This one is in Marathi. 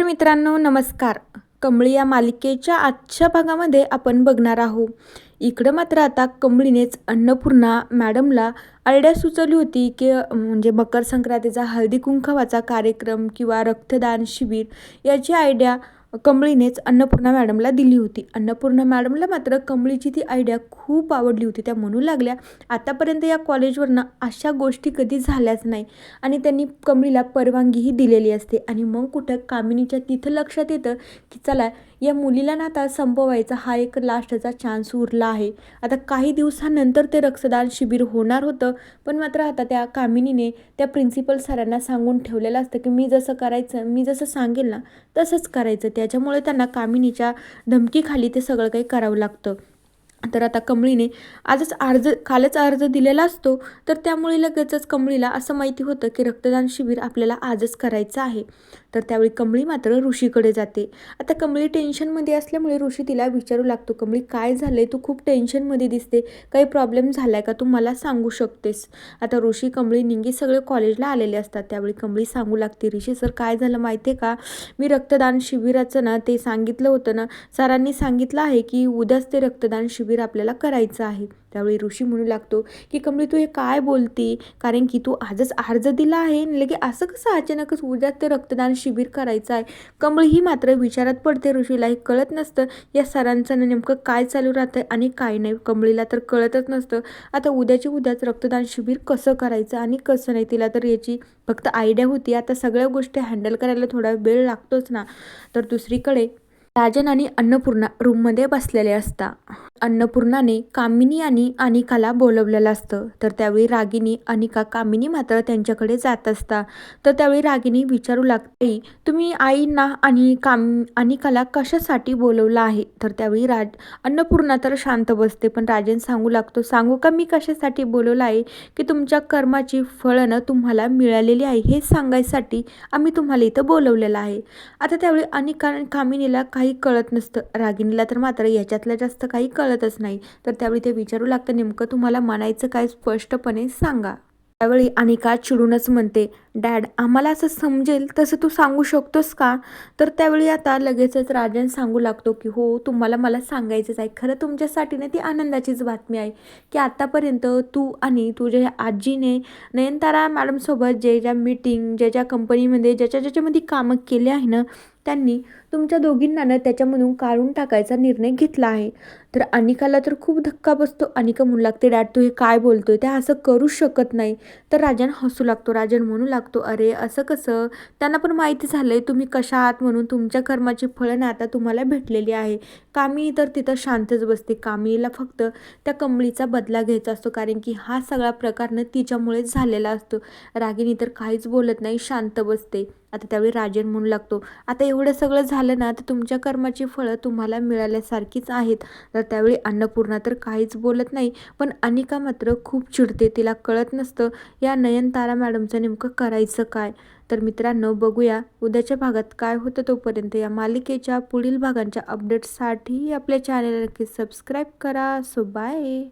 तर मित्रांनो नमस्कार. कमळी या मालिकेच्या आजच्या भागामध्ये आपण बघणार आहोत. इकडं मात्र आता कमळीनेच अन्नपूर्णा मॅडमला आयडिया सुचवली होती की म्हणजे मकर संक्रांतीचा हळदी कुंकवाचा कार्यक्रम किंवा रक्तदान शिबिर याची आयडिया कमळीनेच अन्नपूर्णा मॅडमला दिली होती. अन्नपूर्णा मॅडमला मात्र कमळीची ती आयडिया खूप आवडली होती. त्या म्हणू लागल्या आतापर्यंत या कॉलेजवरनं अशा गोष्टी कधी झाल्याच नाही. आणि त्यांनी कमळीला परवानगीही दिलेली असते. आणि मग कुठं कामिनीच्या तिथं लक्षात येतं की चला या मुलीला ना आता संपवायचा हा एक लास्टचा चान्स उरला आहे. आता काही दिवसानंतर ते रक्तदान शिबिर होणार होतं पण मात्र आता त्या कामिनीने त्या प्रिन्सिपल सरांना सांगून ठेवलेलं असतं की मी जसं करायचं मी जसं सांगेल ना तसंच करायचं. त्याच्यामुळे त्यांना कामिनीच्या धमकीखाली ते सगळं काही करावं लागतं. तर आता कमळीने आजच अर्ज कालच अर्ज दिलेला असतो तर त्यामुळे लगेचच कमळीला असं माहिती होतं की रक्तदान शिबिर आपल्याला आजच करायचं आहे. तर त्यावेळी कमळी मात्र ऋषीकडे जाते. आता कमळी टेन्शनमध्ये असल्यामुळे ऋषी तिला विचारू लागतो कमळी काय झालंय? तू खूप टेन्शनमध्ये दिसते. काही प्रॉब्लेम झालाय का? तू मला सांगू शकतेस. आता ऋषी कमळी निंगी सगळे कॉलेजला आलेले असतात. त्यावेळी कमळी सांगू लागते ऋषी सर काय झालं माहिती आहे का? मी रक्तदान शिबिराचं ना ते सांगितलं होतं ना सरांनी सांगितलं आहे की उद्याच ते रक्तदान शिबिर आपल्याला करायचं आहे. त्यावेळी ऋषी म्हणू लागतो की कमळी तू हे काय बोलती? कारण की तू आजच अर्ज दिला आहे लगे असं कसं अचानकच उद्याच ते रक्तदान शिबिर करायचं आहे? कमळ ही मात्र विचारात पडते ऋषीला. हे कळत नसतं या सरांचं नेमकं काय चालू राहतं आणि काय नाही. कमळीला तर कळतच नसतं. आता उद्याची उद्याच रक्तदान शिबिर कसं करायचं आणि कसं नाही तिला तर याची फक्त आयडिया होती. आता सगळ्या गोष्टी हँडल करायला थोडा वेळ लागतोच ना. तर दुसरीकडे राजन आणि अन्नपूर्णा रूममध्ये बसलेले असता. अन्नपूर्णाने कामिनी आणि अनिकाला बोलवलेलं असतं. तर त्यावेळी रागिनी अनिका कामिनी मात्र त्यांच्याकडे जात असता. तर त्यावेळी रागिनी विचारू लागते तुम्ही आईंना आणि काम अनिकाला कशासाठी बोलवलं आहे? तर त्यावेळी राज अन्नपूर्णा तर शांत बसते पण राजन सांगू लागतो सांगू का मी कशासाठी बोलवलं आहे? की तुमच्या कर्माची फळं तुम्हाला मिळालेली आहे हे सांगायसाठी आम्ही तुम्हाला इथं बोलवलेलं आहे. आता त्यावेळी अनिका आणि कामिनीला काही कळत नसतं. रागिनीला तर मात्र याच्यातलं जास्त काही कळतच नाही. तर त्यावेळी ते विचारू लागतं नेमकं तुम्हाला म्हणायचं काय स्पष्टपणे सांगा. त्यावेळी अनिका चिडूनच म्हणते डॅड आम्हाला असं समजेल तसं तू सांगू शकतोस का? तर त्यावेळी आता लगेचच राजन सांगू लागतो की हो तुम्हाला मला सांगायचंच आहे. खरं तुमच्यासाठी ना ती आनंदाचीच बातमी आहे की आत्तापर्यंत तू आणि तुझ्या आजीने नयनतारा मॅडमसोबत जे ज्या मीटिंग ज्या ज्या कंपनीमध्ये ज्याच्या ज्याच्यामध्ये कामं केले आहे ना त्यांनी तुमच्या दोघींना ना त्याच्यामधून काढून टाकायचा निर्णय घेतला आहे. तर अनिकाला तर खूप धक्का बसतो. अनिका म्हणू लागते डॅड तू हे काय बोलतोय? त्या असं करू शकत नाही. तर राजन हसू लागतो. राजन म्हणू लागतो अरे असं कसं? त्यांना पण माहिती झालं आहे तुम्ही कशा आहात म्हणून तुमच्या कर्माची फळं ना आता तुम्हाला भेटलेली आहे. कामी तर तिथं शांतच बसते. कामीला फक्त त्या कमळीचा बदला घ्यायचा असतो. कारण की हा सगळा प्रकार न तिच्यामुळेच झालेला असतो. रागिनी तर काहीच बोलत नाही शांत बसते. आता त्यावेळी राजन म्हणू लागतो आता एवढं सगळं झालं ना तर तुमच्या कर्माची फळं तुम्हाला मिळाल्यासारखीच आहेत. तर त्यावेळी अन्नपूर्णा तर काहीच बोलत नाही पण अनिका मात्र खूप चिडते. तिला कळत नसतं या नयनतारा मॅडमचं नेमकं करायचं काय? तर मित्रांनो बघूया उद्याच्या भागात काय होतं तोपर्यंत. या मालिकेच्या पुढील भागांच्या अपडेट्ससाठी आपल्या चॅनेल नक्की सबस्क्राईब करा. So bye